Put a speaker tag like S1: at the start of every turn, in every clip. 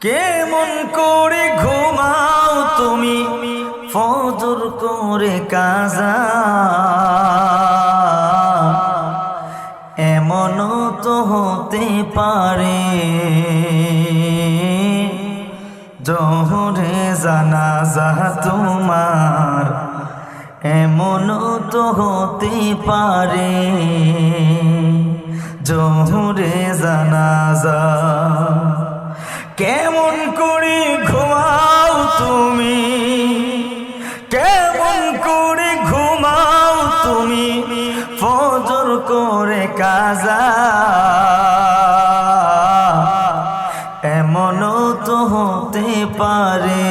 S1: কেমন করে ঘুমাও তুমি? ফজর করে কাজা। এমন তো হতে পারে। জহরে জানাজা তোমার এমন তো হতে পারে। জহরে জানাজা করে ঘুমাও তুমি। কেমন করে ঘুমাও তুমি, ফজর করে কাজা। এমনও তো হতে পারে,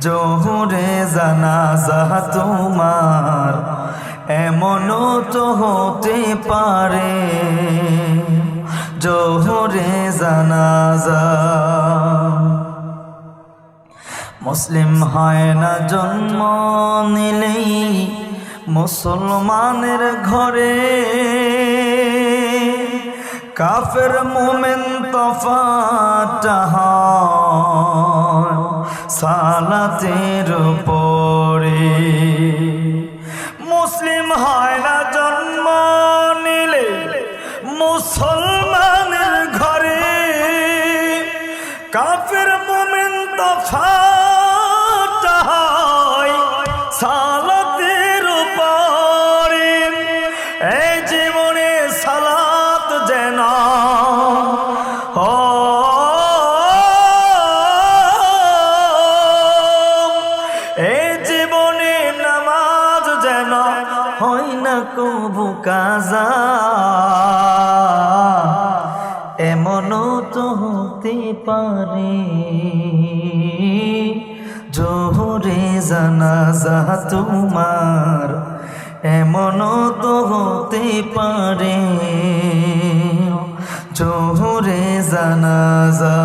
S1: জোহরে জানাজা তোমার। এমনও তো হতে পারে। জোহরে জানাজা। মুসলিম হয় না জন্ম নিলেই মুসলমানের ঘরে। কাফের মোমেন তফাটা সালাতের পরে তফাটা হয় সালাতের পরে এই জীবনে সালাত যেন এই জীবনে নামাজ যেন হয় না কবু কাজা। এমনও তো হতে পারে। জোহরে জানাজা তোমার এমনও তো হতে পারে। জোহরে জানাজা